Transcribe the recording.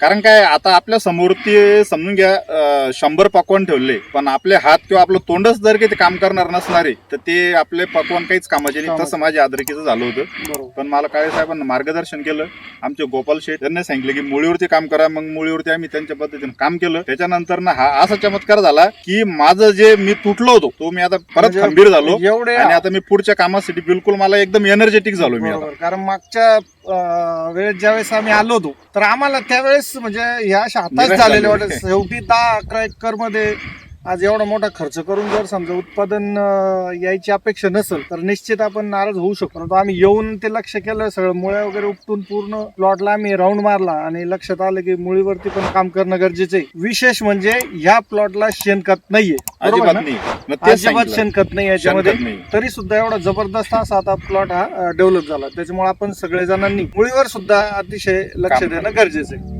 कारण काय आता आपल्यासमोर ते समजून घ्या शंभर पकवान ठेवले पण आपले हात किंवा आपलं तोंडच जर काही ते काम करणार नसणारे तर ते आपले पकवान काहीच कामाचे नाही. तसं माझ्या आदरकीचं झालं होतं. पण मला काळे साहेबांना मार्गदर्शन केलं. आमचे गोपाल शेठ त्यांनी सांगितलं की मुळीवरती काम करा मग मुळीवरती आम्ही त्यांच्या पद्धतीने काम केलं. त्याच्यानंतर ना हा असा चमत्कार झाला की माझं जे मी तुटलो होतो तो मी आता परत म्हणजे खंबीर झालो. एवढे आणि आता मी पुढच्या कामासाठी बिलकुल मला एकदम एनर्जेटिक झालो मी कारण मागच्या वेळेस ज्यावेळेस आम्ही आलो होतो तर आम्हाला त्यावेळेस म्हणजे ह्या हाताच झालेलो. वाटत शेवटी दहा अकरा एकरमध्ये आज एवढा मोठा खर्च करून जर समजा उत्पादन यायची अपेक्षा नसेल तर निश्चित आपण नाराज होऊ शकतो. परंतु आम्ही येऊन ते लक्ष केलं सगळं मुळ्या वगैरे उपटून पूर्ण प्लॉटला आम्ही राऊंड मारला आणि लक्षात आलं की मुळीवरती पण काम करणं गरजेचं आहे. विशेष म्हणजे ह्या प्लॉटला शेणखत नाहीये. बरोबर अजिबात ना? शेणखत नाही याच्यामध्ये. शेणखत नाही. तरी सुद्धा एवढा जबरदस्त असा आता प्लॉट हा डेव्हलप झाला. त्याच्यामुळे आपण सगळे जणांनी मुळीवर सुद्धा अतिशय लक्ष काम देणं गरजेचं आहे.